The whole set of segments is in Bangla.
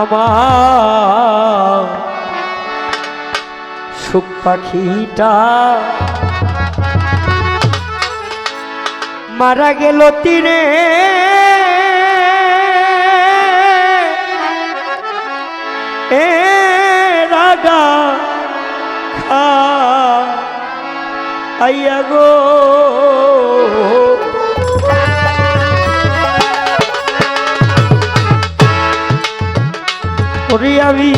আমার সুখ পাখিটা মারা গেল তীরে। এ রাগা খা আইয়া গো। ওরে আমি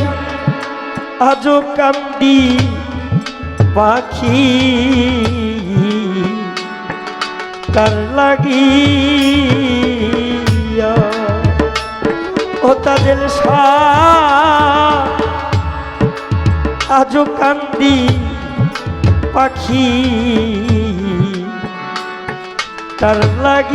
আজও কান্দি পাখি। কার লাগিয়া ও তাদের আজও কান্দি পাখি। কার লাগিয়া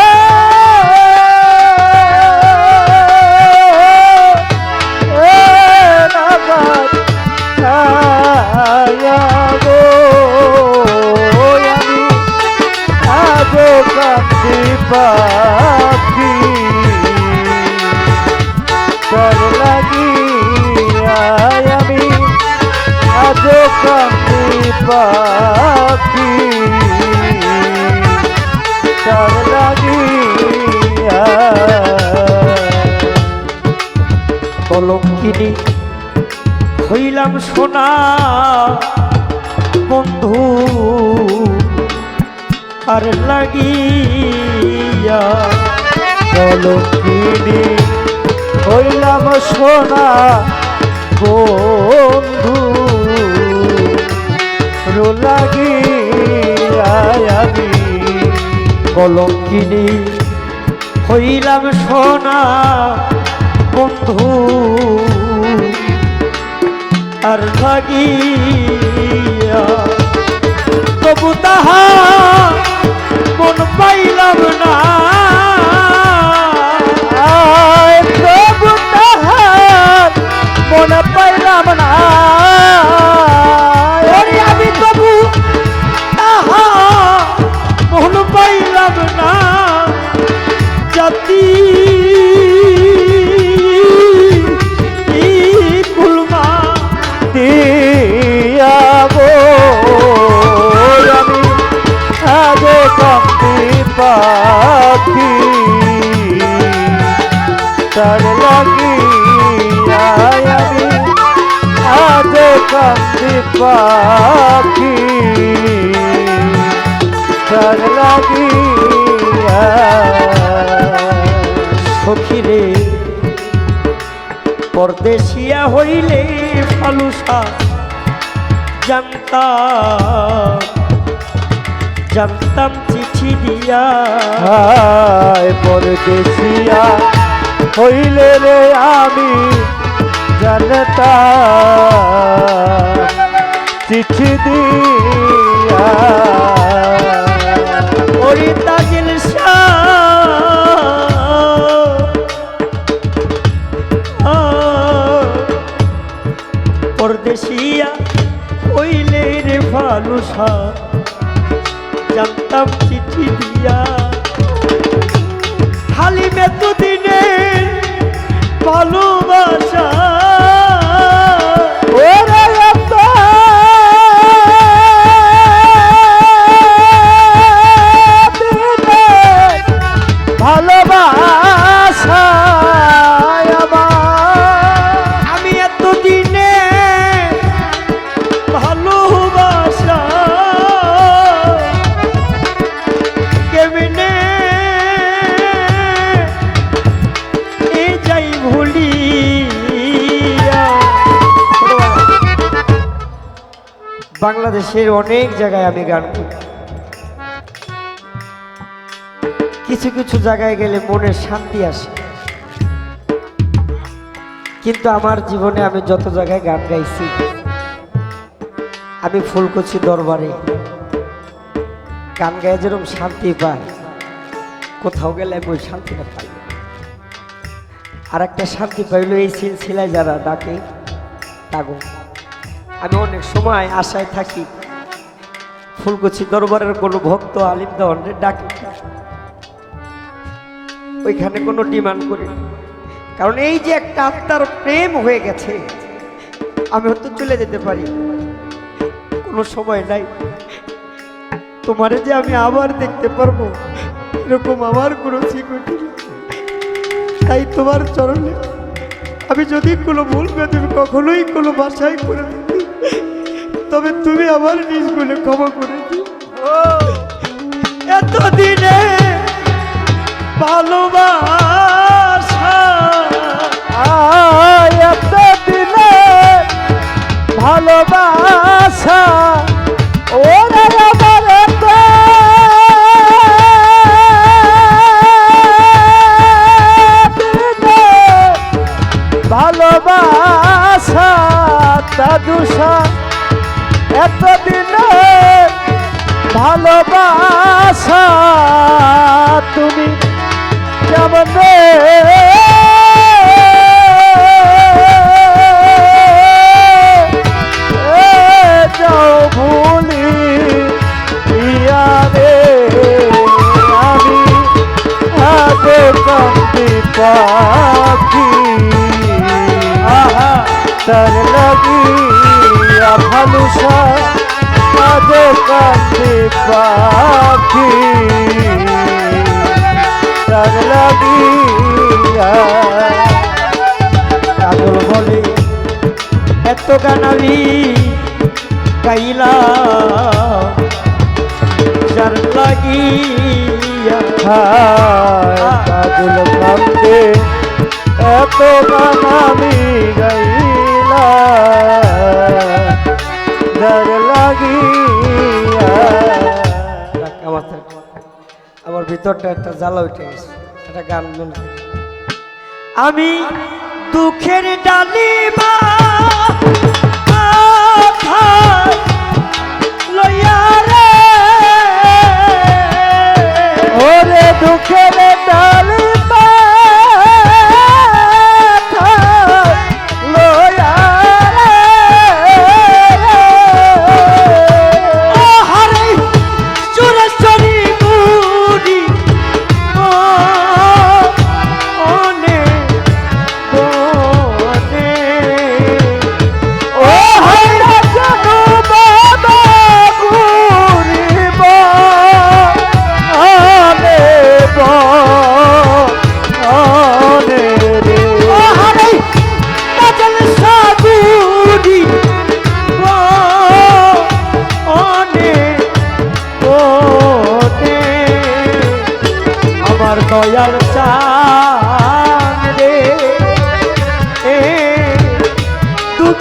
কলঙ্কিনী হইলাম সোনা, বন্ধু। আর লাগিয়া কলঙ্কিনী হইলাম সোনা, বন্ধু। লাগিয়া আমি কলঙ্কিনী। হইলাম সোনা বন্ধু আর লাগিয়া তবু তাহা মন পাইলাম না। তার লাগিয়া আমি আজ কান্দি পাখি। তার লাগিয়া। সখিরে পরদেশিয়া হইলে ফালুসা জানতাম জানতাম চিঠি দিয়া। পরদেশিয়া হইলে রে আমি জানতা। চিঠি দিয়া। ওরে বাংলাদেশের অনেক জায়গায় আমি গান করি। কিছু কিছু জায়গায় গেলে মনের শান্তি আসে। কিন্তু আমার জীবনে আমি যত জায়গায় গান গাইছি, আমি ফুলকুচি দরবারে গান গায়ে যেরকম শান্তি পাই, কোথাও গেলে আমি ওই শান্তিটা পাই। আর একটা শান্তি পাইলো এই সিলসিলায় যারা ডাকে, তাগো। আমি অনেক সময় আশায় থাকি। ফুলকুচি দরবারের কোনো ভক্ত আলিম দেওয়ানরে ডাকি ওইখানে কোনো ডিমান্ড করি। কারণ এই যে একটা আত্মার প্রেম হয়ে গেছে, আমি হয়তো চলে যেতে পারি। কোনো সময় নাই। তোমারে যে আমি আবার দেখতে পারব, এরকম আমার কোনো সিকিউরিটি তাই তোমার চরণে আমি যদি কোনো ভুল করে তুমি কখনোই কোনো বাসায় করে তবে তুমি আমার নিজ বলে ক্ষমা করে এতদিনে ভালোবাসা এতদিনে এত দিনে ভালোবাসা দাদুসা এতদিনে ভালোবাসা তুমি কেমন যাও ভুলি ইয়ারে আমি আগে কান্দি পাখি তার ভালুসা আগে কান্দি পাখি। তার লাগিয়া কাজল বলে এত গান আমি গাইলা যার লাগিয়া কাজল কান্দে এত গান আমি গাইলা ডর লাগিয়া। আমার ভিতরটা একটা জ্বালা উঠে গেছে, একটা গান মনে আমি দুঃখের ডালিমা মাথায়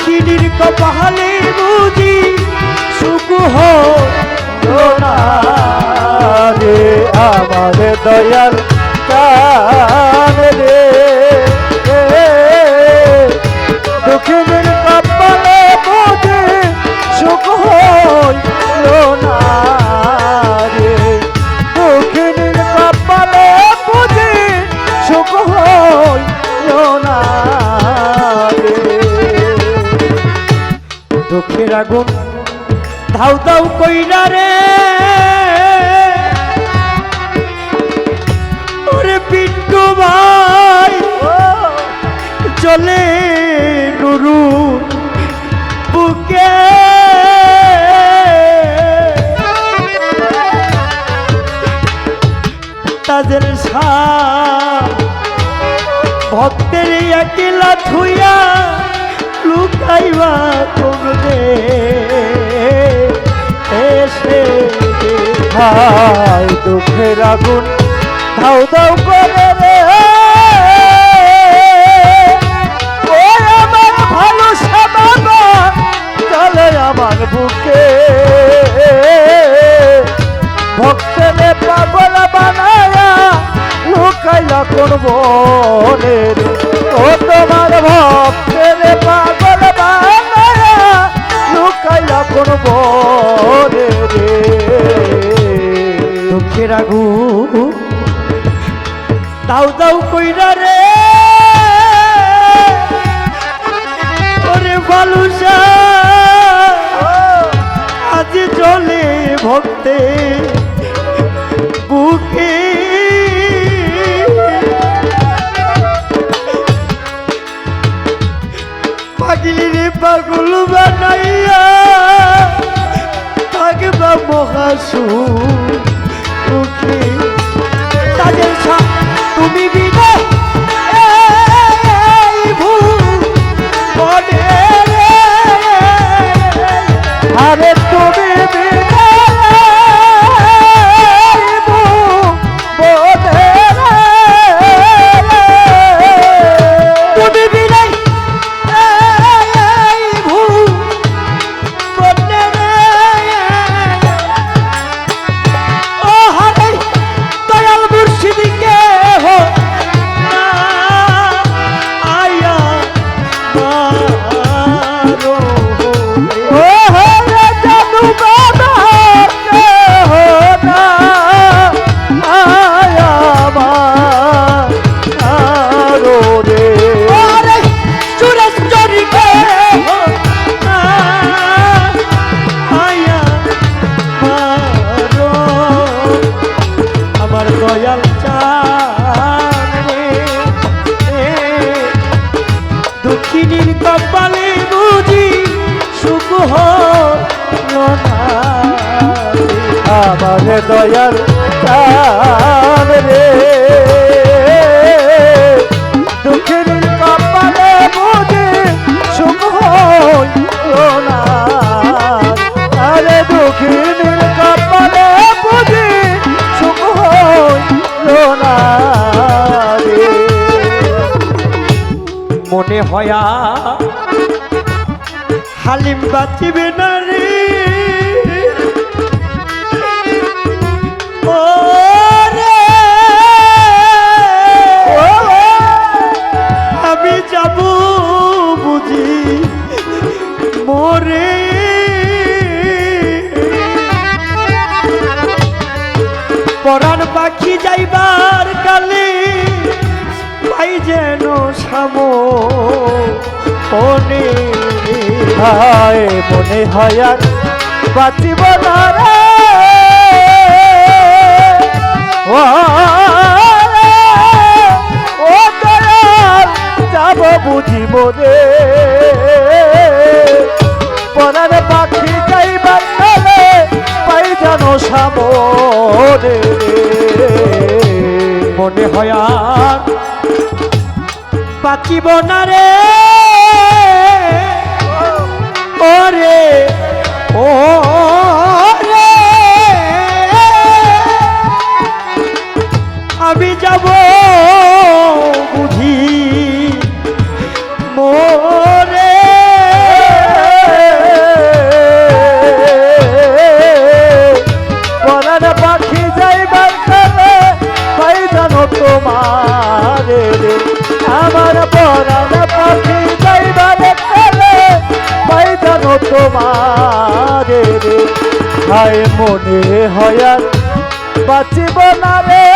দুঃখিনীর কপালে বুঝি সুকুহ রে আমার দয়াল। দুঃখের আগুন ধাউ ধাউ কইরা রে। ওরে পিন্টু ভাই, চলে নুরু বুকে। তাদের সাপ ভক্তের একলা থুইয়া লুকাইবা করবে এসে হাই দুঃখের আগুন। ধাউ ধাউ করে আমার বুকে। ভক্তরে পাগল বানায়া লুকাইলা ও তোমার ভক্তরে বনে রে। দুঃখের আগুন দাউ দাউ কইরা রে। ওরে বালুসা আজ চলে ভক্তে বুকে পাগলি রে পাগল বানাইয়া থাকবা মহাসু তুমি আমার দয়ার চান রে। দুঃখের কপালে বুঝে সুখ হইল না। আরে দুঃখের কপালে বুঝে সুখ হইল না মনে হয়া হালিম বাঁচিবে না হায়, মনে হয় আর বাঁচিব না রে। ও দয়াল যাব বুঝি মোরে পরার পাখি যাইবার কালে পাই যেন সামনে। মনে হয় আর বাঁচিব না রে। আমি যাব বুঝি মোরে। পরার পাখি যাইবার কালে পাই জানো তোমার আমার পরার পাখি যাইবার কালে পাই জানো তোমার হায় মনে হয় বাঁচিব না রে।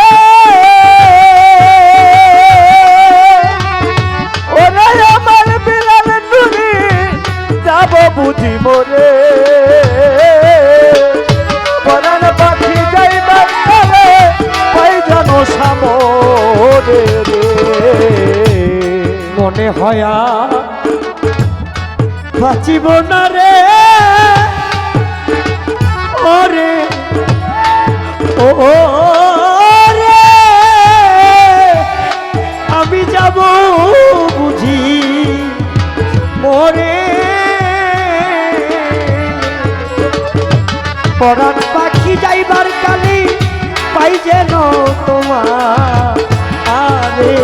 মোরে পরাণ পাখি যাইবার কালে পাই মনে হয় বাঁচিব না রে। ওরে ও রে আমি যাব বুঝি, মোরে পরাণ পাখি যাইবার কালি পাই যেন তোমার। আরে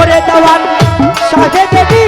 ওরে দেওয়ান সাজে দেবী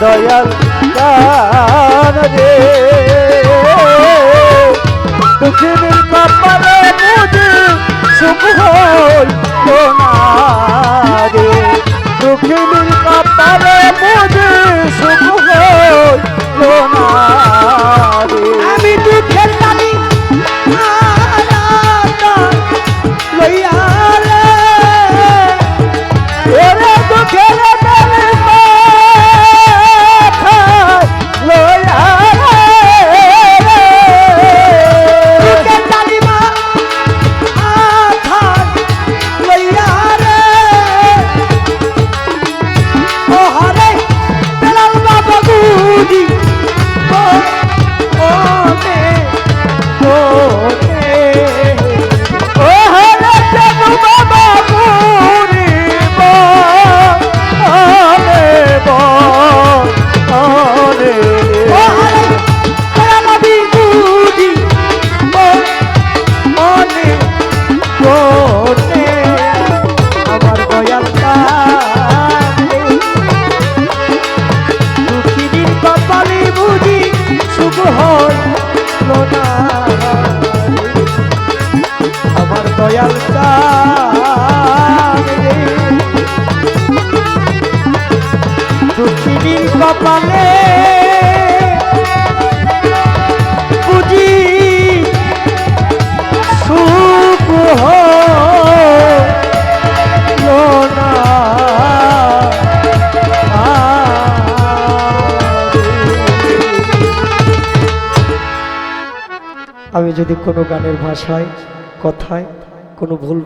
দয়াল কান রে দুঃখিনীর কপালে বুঝি সুখ হইল না রে কপালে বুঝি দয়াল কপালে বুঝি সুখ আমি যদি কোনো গানের ভাষায় কথায় কোনো ভুল